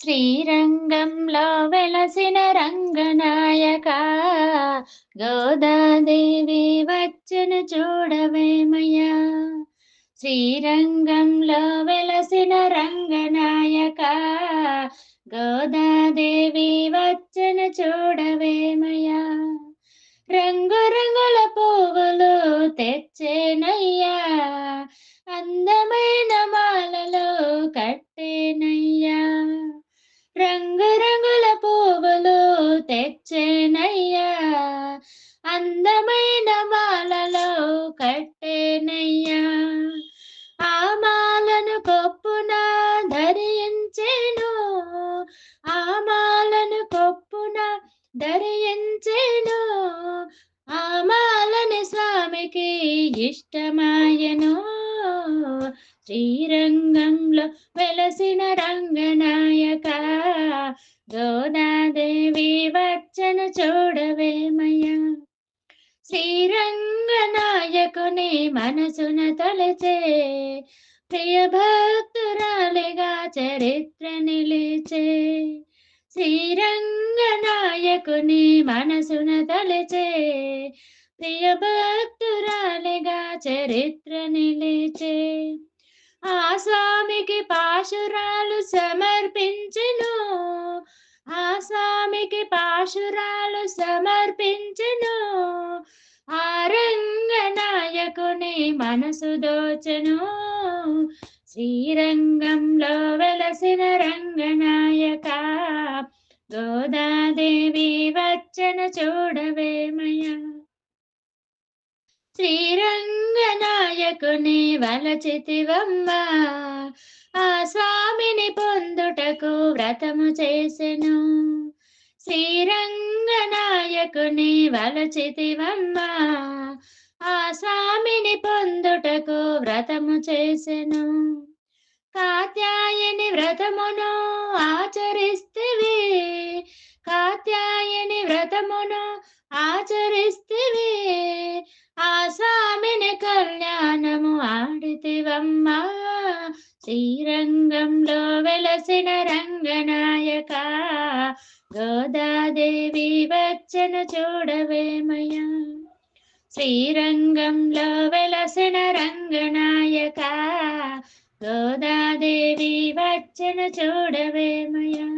శ్రీరంగంలో వెలసిన రంగనాయక గోదాదేవి వచ్చను చూడవేమయ్యా శ్రీరంగంలో వెలసిన రంగనాయక గోదాదేవి వచ్చను చూడవేమయ్యా రంగురంగుల పువ్వులు తెచ్చేనయ్యా అందమైన మాలలో కట్టేనయ్యా. ఆ మాలను కొప్పున ధరించెను. ఆ మాలను కొప్పున ధరించెను. ఆ మాలని స్వామికి ఇష్టమాయను. శ్రీరంగంలో వెలసిన రంగనాయక గోదాదేవి వచ్చను చూ శ్రీరంగనాయకుని మనసున తలచే ప్రియ భక్తురాలిగా చరిత్ర నిలిచే శ్రీరంగనాయకుని మనసున తలచే ప్రియ భక్తురాలిగా చరిత్ర నిలిచే ఆ స్వామికి పాశురాలు సమర్పించను. ఆ స్వామికి పాశురాలు సమర్పించను. ఆ రంగనాయకుని మనసు దోచను. శ్రీరంగంలో వెలసిన రంగనాయక గోదాదేవి వచ్చన చూడవేమయ శ్రీరంగనాయకుని వలచితివమ్మ ఆ స్వామిని పొందుటకు వ్రతము చేసెను. శ్రీరంగనాయకుని వలచితివమ్మ ఆ స్వామిని పొందుటకు వ్రతము చేసెను. కాత్యాయని వ్రతమును ఆచరిస్తివి కాత్యాయని వ్రతమును ఆచరిస్తివి ఆ స్వామిని కళ్యాణము ఆడితివమ్మా శ్రీరంగంలో వెలసిన రంగనాయక గోదాదేవి వచ్చను చూడవేమయ్యా శ్రీరంగంలో వెలసిన రంగనాయక గోదాదేవి వచ్చను చూడవేమయా